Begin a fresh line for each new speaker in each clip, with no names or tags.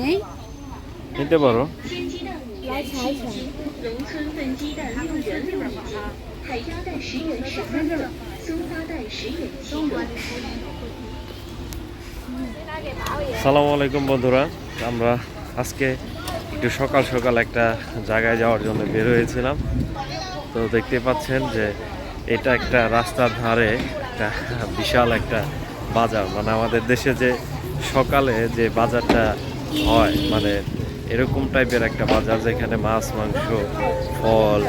নেই?
নিতে পারো। সালামু আলাইকুম বন্ধুরা, আমরা আজকে একটু সকাল সকাল একটা জায়গায় যাওয়ার জন্য বের হয়েছিলাম। তো দেখতে পাচ্ছেন যে এটা একটা রাস্তার ধারে একটা বিশাল একটা বাজার। মানে আমাদের দেশে যে সকালে যে বাজারটা হয়। মানে এরকম টাইপের একটা বাজার যেখানে মাছ, মাংস, ফল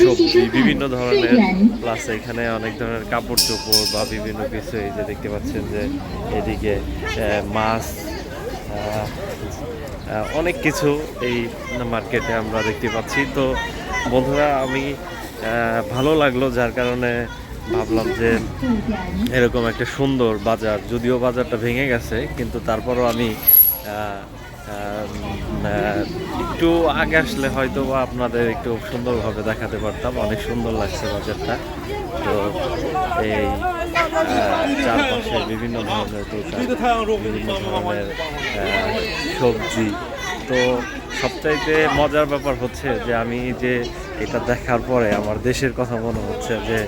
সবজি, বিভিন্ন ধরনের প্লাস এখানে অনেক ধরনের কাপড় চোপড় বা বিভিন্ন কিছু এই যে দেখতে পাচ্ছেন যে এদিকে মাছ অনেক কিছু এই মার্কেটে আমরা দেখতে পাচ্ছি। তো বন্ধুরা, আমি ভালো লাগল যার কারণে ভাবলাম যে এরকম একটা সুন্দর বাজার, যদিও বাজারটা ভেঙে গেছে, কিন্তু তারপরও আমি একটু আগে আসলে হয়তো বা আপনাদের একটু সুন্দরভাবে দেখাতে পারতাম, অনেক সুন্দর লাগছে বাজারটা। তো এই চারপাশে বিভিন্ন ধরনের বিভিন্ন ধরনের সবজি। তো সবচাইতে মজার ব্যাপার হচ্ছে যে আমি যে এটা দেখার পরে আমার দেশের কথা মনে হচ্ছে যে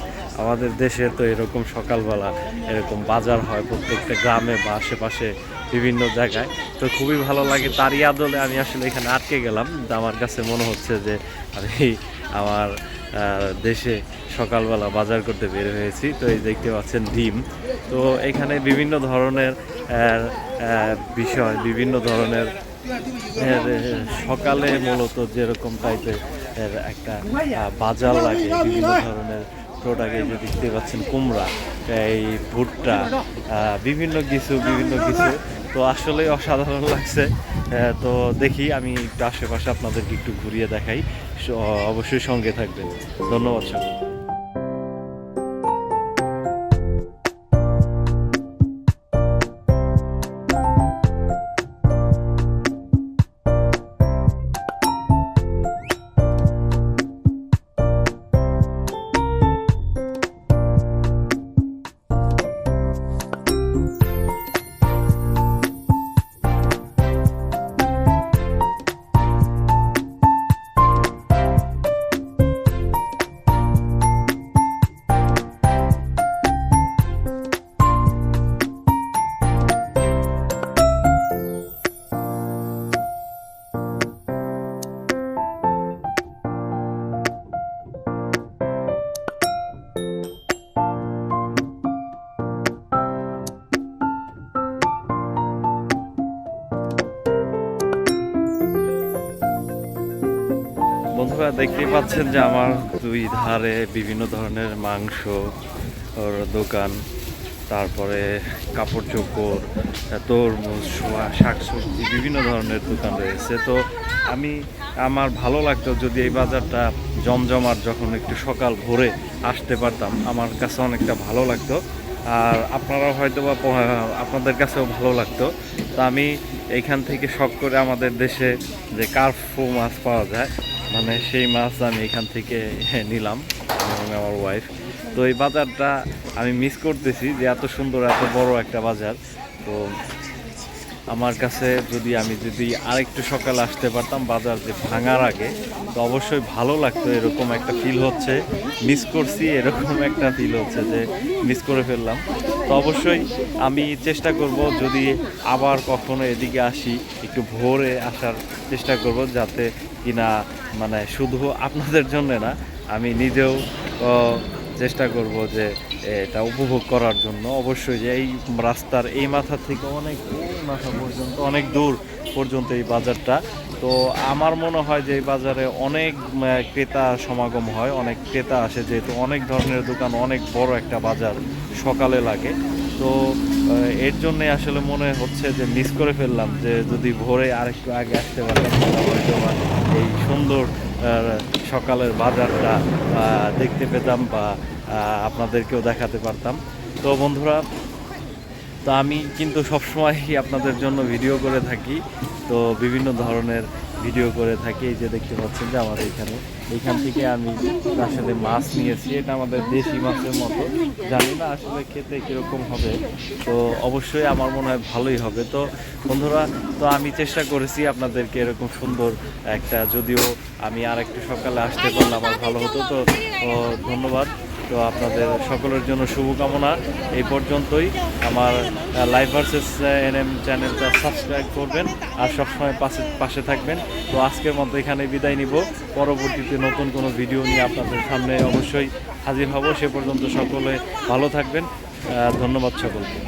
আমাদের দেশে তো এরকম সকালবেলা এরকম বাজার হয় প্রত্যেকটা গ্রামে বা আশেপাশে বিভিন্ন জায়গায়। তো খুবই ভালো লাগে তারই আদলে আমি আসলে এখানে আটকে গেলাম। আমার কাছে মনে হচ্ছে যে আমি আমার দেশে সকালবেলা বাজার করতে বের হয়েছি। তো এই দেখতে পাচ্ছেন ডিম। তো এখানে বিভিন্ন ধরনের বিষয়, বিভিন্ন ধরনের সকালে মূলত যেরকম টাইপের একটা বাজার লাগে, বিভিন্ন ধরনের প্রোডাক্ট এই যে দেখতে পাচ্ছেন, কুমড়া, এই ভুট্টা বিভিন্ন কিছু বিভিন্ন কিছু। তো আসলে অসাধারণ লাগছে। তো দেখি আমি একটু আশেপাশে আপনাদেরকে একটু ঘুরিয়ে দেখাই। অবশ্যই সঙ্গে থাকবেন। ধন্যবাদ সকলকে বন্ধুরা দেখতেই পাচ্ছেন যে আমার দুই ধারে বিভিন্ন ধরনের মাংস দোকান, তারপরে কাপড় চোপড়, তরমুজ শাক সবজি বিভিন্ন ধরনের দোকান রয়েছে। তো আমি, আমার ভালো লাগতো যদি এই বাজারটা জমজমার যখন একটু সকাল ভোরে আসতে পারতাম, আমার কাছে অনেকটা ভালো লাগতো। আর আপনারাও হয়তো বা আপনাদের কাছেও ভালো লাগতো। তো আমি এইখান থেকে শখ করে আমাদের দেশে যে কার্ফু মাছ পাওয়া যায় মানে সেই মাছ আমি এখান থেকে নিলাম এবং আমার ওয়াইফ তো এই বাজারটা আমি মিস করতেছি যে এত সুন্দর, এত বড় একটা বাজার। তো আমার কাছে যদি আমি যদি আরেকটু সকালে আসতে পারতাম বাজার যে ভাঙার আগে, তো অবশ্যই ভালো লাগতো, এরকম একটা ফিল হচ্ছে। মিস করছি, এরকম একটা ফিল হচ্ছে যে মিস করে ফেললাম। তো অবশ্যই আমি চেষ্টা করব যদি আবার কখনো এদিকে আসি, একটু ভোরে আসার চেষ্টা করব যাতে কিনা মানে শুধু আপনাদের জন্য না, আমি নিজেও চেষ্টা করব যে এটা উপভোগ করার জন্য। অবশ্যই যে এই রাস্তার এই মাথা থেকে অনেক মাথা পর্যন্ত, অনেক দূর পর্যন্ত এই বাজারটা। তো আমার মনে হয় যে এই বাজারে অনেক ক্রেতা সমাগম হয়, অনেক ক্রেতা আসে, যেহেতু অনেক ধরনের দোকান, অনেক বড় একটা বাজার সকালে লাগে। তো এর জন্যে আসলে মনে হচ্ছে যে মিস করে ফেললাম যে যদি ভোরে আরেকটু আগে আসতে পারতাম এই সুন্দর সকালের বাজারটা দেখতে পেতাম বা আপনাদেরকেও দেখাতে পারতাম। তো বন্ধুরা, তো আমি কিন্তু সবসময় আপনাদের জন্য ভিডিও করে থাকি। তো বিভিন্ন ধরনের ভিডিও করে থাকি, এই যে দেখতে পাচ্ছেন যে আমাদের এখানে। এইখান থেকে আমি তার সাথে মাছ নিয়েছি। এটা আমাদের দেশি মাছের মতো। জানি না আসলে খেতে কীরকম হবে। তো অবশ্যই আমার মনে হয় ভালোই হবে। তো বন্ধুরা, তো আমি চেষ্টা করেছি আপনাদেরকে এরকম সুন্দর একটা, যদিও আমি আর একটু সকালে আসতে পারলে আমার ভালো হতো। তো ধন্যবাদ। তো আপনাদের সকলের জন্য শুভকামনা। এই পর্যন্তই আমার লাইভ ভার্সেস এন এম চ্যানেলটা সাবস্ক্রাইব করবেন আর সবসময় পাশে পাশে থাকবেন। তো আজকের মতো এখানে বিদায় নিব। পরবর্তীতে নতুন কোনো ভিডিও নিয়ে আপনাদের সামনে অবশ্যই হাজির হব। সে পর্যন্ত সকলে ভালো থাকবেন। ধন্যবাদ সকলকে।